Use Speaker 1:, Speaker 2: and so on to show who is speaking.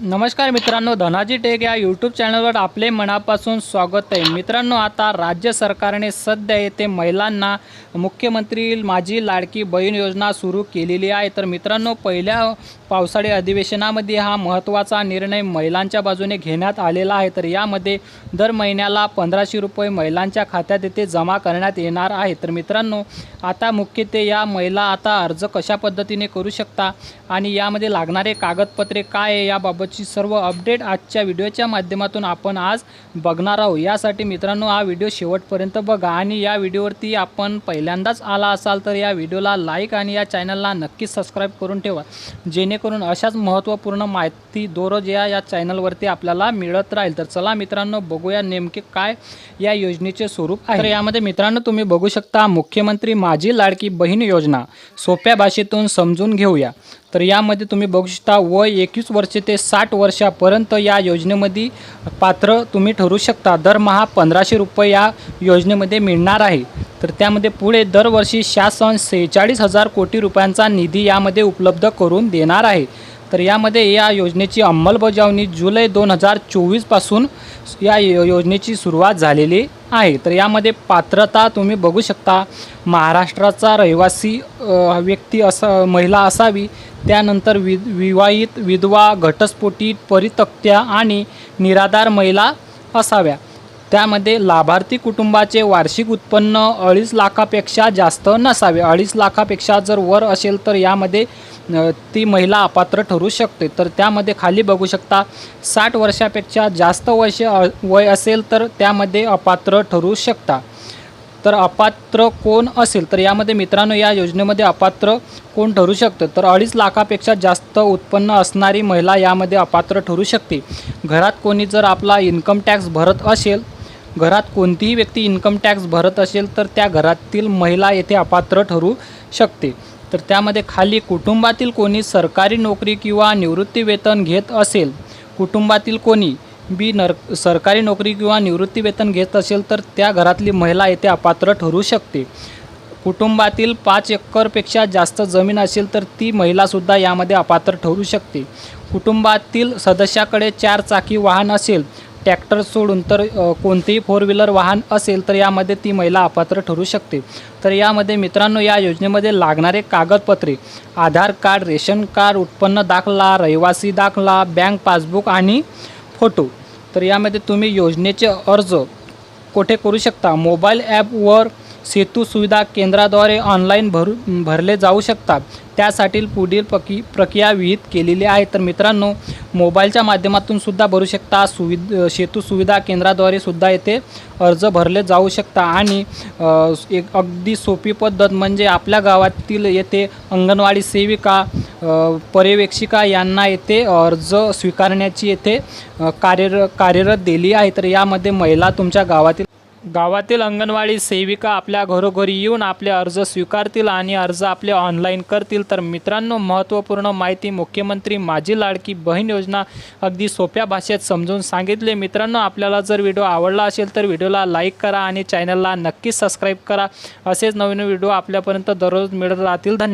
Speaker 1: नमस्कार मित्रांनो धनाजी टेक या यूट्यूब चॅनलवर आपले मनापासून स्वागत आहे. मित्रांनो आता राज्य सरकारने सध्या येथे महिलांना मुख्यमंत्री माझी लाडकी बहीण योजना सुरू केलेली आहे. तर मित्रांनो पहिल्या पावसाळी अधिवेशनामध्ये हा महत्त्वाचा निर्णय महिलांच्या बाजूने घेण्यात आलेला आहे. तर यामध्ये दर महिन्याला पंधराशे रुपये महिलांच्या खात्यात येथे जमा करण्यात येणार आहे. तर मित्रांनो आता मुख्यत्वे या महिला आता अर्ज कशा पद्धतीने करू शकता आणि यामध्ये लागणारे कागदपत्रे काय आहे याबाबत याबाबतची सर्व अपडेट आजच्या व्हिडिओच्या माध्यमातून आपण आज बघणार आहोत. यासाठी मित्रांनो हा व्हिडिओ शेवटपर्यंत बघा आणि या व्हिडिओवरती आपण पहिल्यांदाच आला असाल तर या व्हिडिओला लाईक आणि या चॅनलला नक्कीच सबस्क्राईब करून ठेवा. जेणेकरून अशाच महत्त्वपूर्ण माहिती दररोज या या चॅनलवरती आपल्याला मिळत राहील. तर चला मित्रांनो बघूया नेमके काय या योजनेचे स्वरूप आहे. तर यामध्ये मित्रांनो तुम्ही बघू शकता मुख्यमंत्री माझी लाडकी बहीण योजना. सोप्या भाषेतून समजून घेऊया. तर यामध्ये तुम्ही बघू शकता वय एकवीस वर्षे ते साठ वर्षापर्यंत या योजनेमध्ये पात्र तुम्ही ठरू शकता. दरमहा पंधराशे रुपये या योजनेमध्ये मिळणार आहे. तर त्यामध्ये पुढे दरवर्षी शासन सेहेचाळीस हजार कोटी रुपयांचा निधी यामध्ये उपलब्ध करून देणार आहे. तर यामध्ये या योजनेची अंमलबजावणी जुलै दोन हजार चोवीसपासून या योजनेची सुरुवात झालेली आहे. तर यामध्ये पात्रता तुम्ही बघू शकता. महाराष्ट्राचा रहिवासी व्यक्ती असा महिला असावी. त्यानंतर वि विवाहित विधवा घटस्फोटी परितक्त्या आणि निराधार महिला असाव्या. त्यामध्ये लाभार्थी कुटुंबाचे वार्षिक उत्पन्न अडीच लाखापेक्षा जास्त नसावे. अडीच लाखापेक्षा जर वर असेल तर यामध्ये ती महिला अपात्र ठरू शकते. तर त्यामध्ये खाली बघू शकता साठ वर्षापेक्षा जास्त वर्ष अ- वय असेल तर त्यामध्ये अपात्र ठरू शकता. तर अपात्र कोण असेल? तर यामध्ये मित्रांनो या योजनेमध्ये अपात्र कोण ठरू शकतं? तर अडीच लाखापेक्षा जास्त उत्पन्न असणारी महिला यामध्ये अपात्र ठरू शकते. घरात कोणी जर आपला इन्कम टॅक्स भरत असेल घरात कोणतीही व्यक्ती इन्कम टॅक्स भरत असेल तर त्या घरातील महिला येथे अपात्र ठरू शकते. तर त्यामध्ये खाली कुटुंबातील कोणी सरकारी नोकरी किंवा निवृत्ती वेतन घेत असेल कुटुंबातील कोणी बी नर सरकारी नोकरी किंवा निवृत्ती वेतन घेत असेल तर त्या घरातली महिला येथे अपात्र ठरू शकते. कुटुंबातील पाच एकरपेक्षा जास्त जमीन असेल तर ती महिलासुद्धा यामध्ये अपात्र ठरू शकते. कुटुंबातील सदस्याकडे चार चाकी वाहन असेल ट्रॅक्टर सोडून तर कोणतेही फोर व्हीलर वाहन असेल तर यामध्ये ती महिला अपात्र ठरू शकते. तर यामध्ये मित्रांनो या योजनेमध्ये लागणारे कागदपत्रे आधार कार्ड रेशन कार्ड उत्पन्न दाखला रहिवासी दाखला बँक पासबुक आणि फोटो. तर यामध्ये तुम्ही योजनेचे अर्ज कोठे करू शकता? मोबाईल ॲपवर सेतू सुविधा केंद्राद्वारे ऑनलाईन भरू भरले जाऊ शकतात. त्यासाठी पुढील प्रकि प्रक्रिया विहित केलेली आहे. तर मित्रांनो मोबाईलच्या माध्यमातून सुद्धा भरू शकता. सुविध सेतू सुविधा केंद्राद्वारे सुद्धा येथे अर्ज भरले जाऊ शकता. आणि एक अगदी सोपी पद्धत म्हणजे आपल्या गावातील येथे अंगणवाडी सेविका पर्यवेक्षिका यांना येथे अर्ज स्वीकारण्याची येथे कार्यर कार्यरत दिली आहे. तर यामध्ये महिला तुमच्या गावातील गावातील अंगणवाडी सेविका आपल्या घरोघरी येऊन आपले अर्ज स्वीकारतील आणि अर्ज आपले ऑनलाईन करतील. तर मित्रांनो महत्त्वपूर्ण माहिती मुख्यमंत्री माझी लाडकी बहीण योजना अगदी सोप्या भाषेत समजून सांगितले. मित्रांनो आपल्याला जर व्हिडिओ आवडला असेल तर व्हिडिओला लाईक करा आणि चॅनलला नक्कीच सबस्क्राईब करा. असेच नवीन व्हिडिओ आपल्यापर्यंत दररोज मिळत राहतील. धन्यवाद.